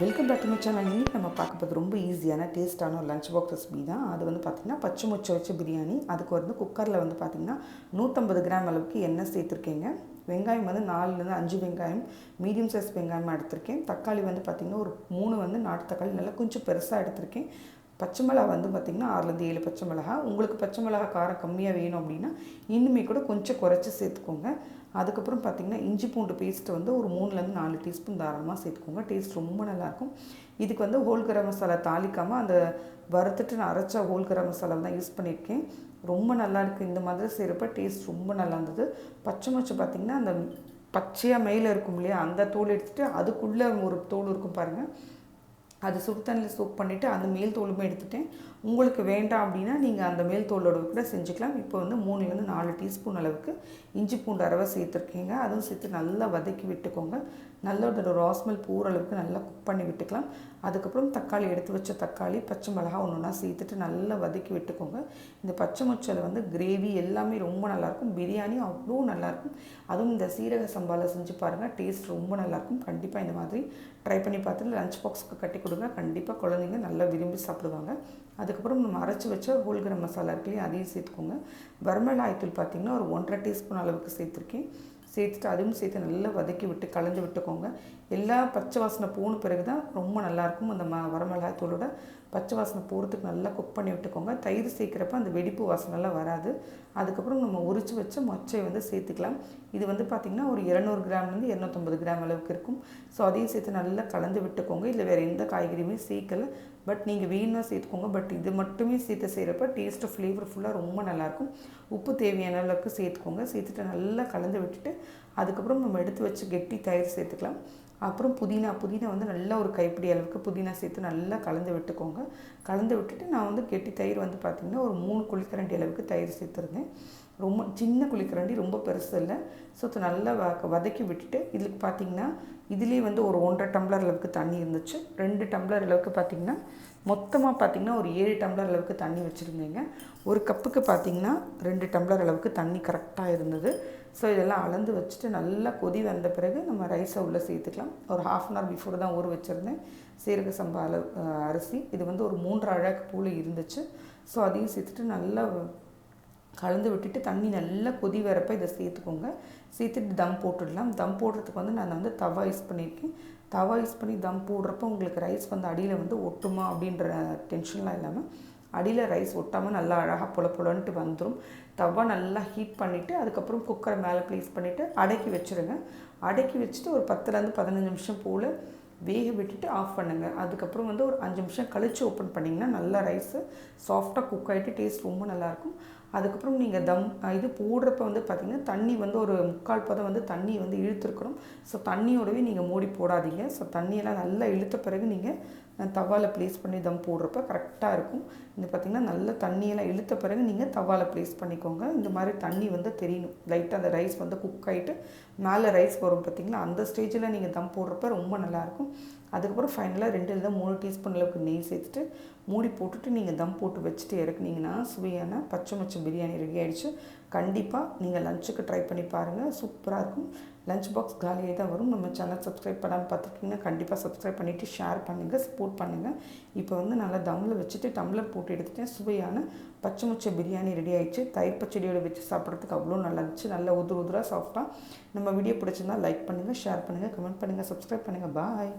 Welcome back to my channel இன்றைக்கி நம்ம பார்க்க ரொம்ப ஈஸியான டேஸ்ட்டான ஒரு லஞ்ச் பாக்ஸ் ரெசிபி தான். அது வந்து பார்த்திங்கன்னா பச்சை முச்சை வச்ச பிரியாணி. அதுக்கு வந்து குக்கரில் வந்து பார்த்திங்கன்னா நூற்றம்பது கிராம் அளவுக்கு எண்ணெய் சேர்த்துருக்கேங்க. வெங்காயம் வந்து நாலுலேருந்து அஞ்சு வெங்காயம் மீடியம் சைஸ் வெங்காயமாக எடுத்திருக்கேன். தக்காளி வந்து பார்த்திங்கன்னா ஒரு மூணு வந்து நாட்டு தக்காளி நல்லா கொஞ்சம் பெருசாக எடுத்திருக்கேன். பச்சை மிளகா வந்து பார்த்திங்கன்னா ஆறுலேருந்து ஏழு பச்சை மிளகா உங்களுக்கு பச்சை மிளகா காரம் கம்மியாக வேணும் அப்படின்னா இன்னுமே கூட கொஞ்சம் குறைச்சி சேர்த்துக்கோங்க. அதுக்கப்புறம் பார்த்திங்கன்னா இஞ்சி பூண்டு பேஸ்ட்டு வந்து ஒரு மூணுலேருந்து நாலு டீஸ்பூன் தாராளமாக சேர்த்துக்கோங்க. டேஸ்ட் ரொம்ப நல்லாயிருக்கும். இதுக்கு வந்து ஹோல் கரம் மசாலா தாளிக்காமல் அந்த வறுத்துட்டு நான் அரைச்ச ஹோல் கரம் மசாலா தான் யூஸ் பண்ணியிருக்கேன். ரொம்ப நல்லா இருக்குது இந்த மாதிரி செய்கிறப்ப டேஸ்ட் ரொம்ப நல்லா இருந்தது. பச்சை மொச்சை பார்த்திங்கன்னா அந்த பச்சையாக மேலே இருக்கும் இல்லையா அந்த தோல் எடுத்துகிட்டு அதுக்குள்ளே ஒரு தோல் இருக்கும் பாருங்கள் அது சுடு தண்ணியில் சூப் பண்ணிவிட்டு அந்த மேல் தோலுமே எடுத்துட்டேன். உங்களுக்கு வேண்டாம் அப்படின்னா நீங்கள் அந்த மேல் தோலோட கூட செஞ்சுக்கலாம். இப்போ வந்து மூணுலேருந்து நாலு டீஸ்பூன் அளவுக்கு இஞ்சி பூண்டு அரவை சேர்த்துருக்கீங்க. அதுவும் சேர்த்து நல்லா வதக்கி விட்டுக்கோங்க. நல்ல ஒரு ராஸ்மெல் பூர அளவுக்கு நல்லா குக் பண்ணி விட்டுக்கலாம். அதுக்கப்புறம் தக்காளி எடுத்து வச்ச தக்காளி பச்சை மிளகா ஒன்று ஒன்றா சேர்த்துட்டு நல்லா வதக்கி விட்டுக்கோங்க. இந்த பச்சை முச்சல் வந்து கிரேவி எல்லாமே ரொம்ப நல்லாயிருக்கும். பிரியாணி அவ்வளோ நல்லாயிருக்கும். அதுவும் இந்த சீரக சம்பாவில் செஞ்சு பாருங்கள் டேஸ்ட் ரொம்ப நல்லாயிருக்கும். கண்டிப்பாக இந்த மாதிரி ட்ரை பண்ணி பார்த்துட்டு லஞ்ச் பாக்ஸுக்கு கட்டி கொடுங்க. கண்டிப்பாக குழந்தைங்க நல்லா விரும்பி சாப்பிடுவாங்க. அதுக்கப்புறம் நம்ம அரைச்சி வச்ச ஹோல் கரம் மசாலா இருக்குல்லையே அதையும் சேர்த்துக்கோங்க. வரமிளகாய்த்தூள் பார்த்திங்கன்னா ஒரு ஒன்றரை டீஸ்பூன் அளவுக்கு சேர்த்துருக்கேன். சேர்த்துட்டு அதுவும் சேர்த்து நல்லா வதக்கி விட்டு கலந்து விட்டுக்கோங்க. எல்லா பச்சை வாசனை போன பிறகு தான் ரொம்ப நல்லாயிருக்கும். அந்த ம வரமிளகாய் தூளோட பச்சை வாசனை போகிறதுக்கு நல்லா குக் பண்ணி விட்டுக்கோங்க. தயிர் சேர்க்குறப்ப அந்த வெடிப்பு வாசனைலாம் வராது. அதுக்கப்புறம் நம்ம உரிச்சு வச்ச மொச்சை வந்து சேர்த்துக்கலாம். இது வந்து பார்த்திங்கன்னா ஒரு இரநூறு கிராம்லேருந்து இரநூத்தம்பது கிராம் அளவுக்கு இருக்கும். ஸோ அதையும் சேர்த்து நல்லா கலந்து விட்டுக்கோங்க. இல்லை வேறு எந்த காய்கறியுமே சேர்க்கலை. பட் நீங்கள் வேணும்னா சேர்த்துக்கோங்க. பட் இது மட்டுமே சேர்த்து செய்கிறப்ப டேஸ்ட்டு ஃப்ளேவர்ஃபுல்லாக ரொம்ப நல்லாயிருக்கும். உப்பு தேவையான அளவுக்கு சேர்த்துக்கோங்க. சேர்த்துட்டு நல்லா கலந்து விட்டுட்டு அதுக்கப்புறம் நம்ம எடுத்து வச்சு கெட்டி தயிர் சேர்த்துக்கலாம். அப்புறம் புதினா புதினா வந்து நல்ல ஒரு கைப்பிடி அளவுக்கு புதினா சேர்த்து நல்லா கலந்து விட்டுக்கோங்க. கலந்து விட்டுட்டு நான் வந்து கெட்டி தயிர் வந்து பார்த்திங்கன்னா ஒரு மூணு குளிக்கரண்டி அளவுக்கு தயிர் சேர்த்துருந்தேன். ரொம்ப சின்ன குளிக்கரண்டி ரொம்ப பெருசு இல்லை. ஸோ நல்லா வ வதக்கி விட்டுட்டு இதுக்கு பார்த்திங்கன்னா இதுலேயே வந்து ஒரு ஒன்றரை டம்ளர் அளவுக்கு தண்ணி இருந்துச்சு. ரெண்டு டம்ளர் அளவுக்கு பார்த்திங்கன்னா மொத்தமாக பார்த்திங்கன்னா ஒரு ஏழு டம்ளர் அளவுக்கு தண்ணி வச்சுருந்தீங்க. ஒரு கப்புக்கு பார்த்திங்கன்னா ரெண்டு டம்ளர் அளவுக்கு தண்ணி கரெக்டாக இருந்தது. ஸோ இதெல்லாம் அளந்து வச்சுட்டு நல்லா கொதி வந்த பிறகு நம்ம ரைஸை உள்ளே சேர்த்துக்கலாம். ஒரு ஹாஃப் அன் ஹவர் பிஃபோர் தான் ஊற வச்சுருந்தேன். சீரக சம்பா அளவு அரிசி. இது வந்து ஒரு மூன்று அழகு பூவில் இருந்துச்சு. ஸோ அதையும் சேர்த்துட்டு நல்லா கலந்து விட்டுட்டு தண்ணி நல்லா கொதி வரப்போ இதை சேர்த்துக்கோங்க. சேர்த்துட்டு தம் போட்டுடலாம். தம் போடுறதுக்கு வந்து நான் வந்து தவா யூஸ் பண்ணியிருக்கேன். தவா யூஸ் பண்ணி தம் போடுறப்போ உங்களுக்கு ரைஸ் வந்து அடியில் வந்து ஒட்டுமா அப்படின்ற டென்ஷன்லாம் இல்லாமல் அடியில் ரைஸ் ஒட்டாமல் நல்லா அழகாக புல புலன்ட்டு வந்துடும் தவா நல்லா ஹீட் பண்ணிவிட்டு அதுக்கப்புறம் குக்கரை மேலே ப்ளேஸ் பண்ணிவிட்டு அடக்கி வச்சுருங்க. அடக்கி வச்சுட்டு ஒரு பத்துலேருந்து பதினஞ்சு நிமிஷம் போல் வேக விட்டுட்டு ஆஃப் பண்ணுங்கள் அதுக்கப்புறம் வந்து ஒரு அஞ்சு நிமிஷம் கழித்து ஓப்பன் பண்ணிங்கன்னா நல்லா ரைஸு சாஃப்டாக குக் ஆகிட்டு டேஸ்ட் ரொம்ப நல்லாயிருக்கும் அதுக்கப்புறம் நீங்கள் தம் இது போடுறப்ப வந்து பார்த்திங்கன்னா தண்ணி வந்து ஒரு முக்கால் பதம் வந்து தண்ணி வந்து இழுத்துருக்கணும். ஸோ தண்ணியோடவே நீங்கள் மூடி போடாதீங்க. ஸோ தண்ணியெல்லாம் நல்லா இழுத்த பிறகு நீங்கள் தவாவில் ப்ளேஸ் பண்ணி தம் போடுறப்ப கரெக்டாக இருக்கும். இந்த பார்த்திங்கன்னா நல்ல தண்ணியெல்லாம் இழுத்த பிறகு நீங்கள் தவாவில் ப்ளேஸ் பண்ணிக்கோங்க. இந்த மாதிரி தண்ணி வந்து தெரியணும். லைட்டாக அந்த ரைஸ் வந்து குக் ஆகிட்டு மேலே ரைஸ் வரும் பார்த்திங்களா அந்த ஸ்டேஜில் நீங்கள் தம் போடுறப்ப ரொம்ப நல்லாயிருக்கும் அதுக்கப்புறம் ஃபைனலாக ரெண்டு இல்லை மூணு டீஸ்பூன் அளவுக்கு நெய் சேர்த்துட்டு மூடி போட்டுட்டு நீங்கள் தம் போட்டு வச்சுட்டு இறக்குனீங்கன்னா சுவையான பச்சை மச்சம் பிரியாணி ரெடி ஆகிடுச்சு கண்டிப்பாக நீங்கள் லஞ்சுக்கு ட்ரை பண்ணி பாருங்கள் சூப்பராக இருக்கும். லஞ்ச் பாக்ஸ் காலியாக தான் வரும். நம்ம சேனல் சப்ஸ்கிரைப் பண்ணாமல் பார்த்துருக்கீங்கன்னா கண்டிப்பாக சப்ஸ்கிரைப் பண்ணிவிட்டு ஷேர் பண்ணுங்கள் சப்போர்ட் பண்ணுங்கள் இப்போ வந்து நல்லா தம்மில் வச்சுட்டு டம்ளர் போட்டு எடுத்துட்டேன். சுவையான பச்சை முச்சை பிரியாணி ரெடி ஆகிடுச்சு தயிர் பச்சடியோடு வச்சு சாப்பிட்றதுக்கு அவ்வளோ நல்லா இருந்துச்சு. நல்லா உதுரு உதுராக சாஃப்டாக நம்ம வீடியோ பிடிச்சிருந்தா லைக் பண்ணுங்கள் ஷேர் பண்ணுங்கள் கமெண்ட் பண்ணுங்கள் சப்ஸ்கிரைப் பண்ணுங்கள் பாய்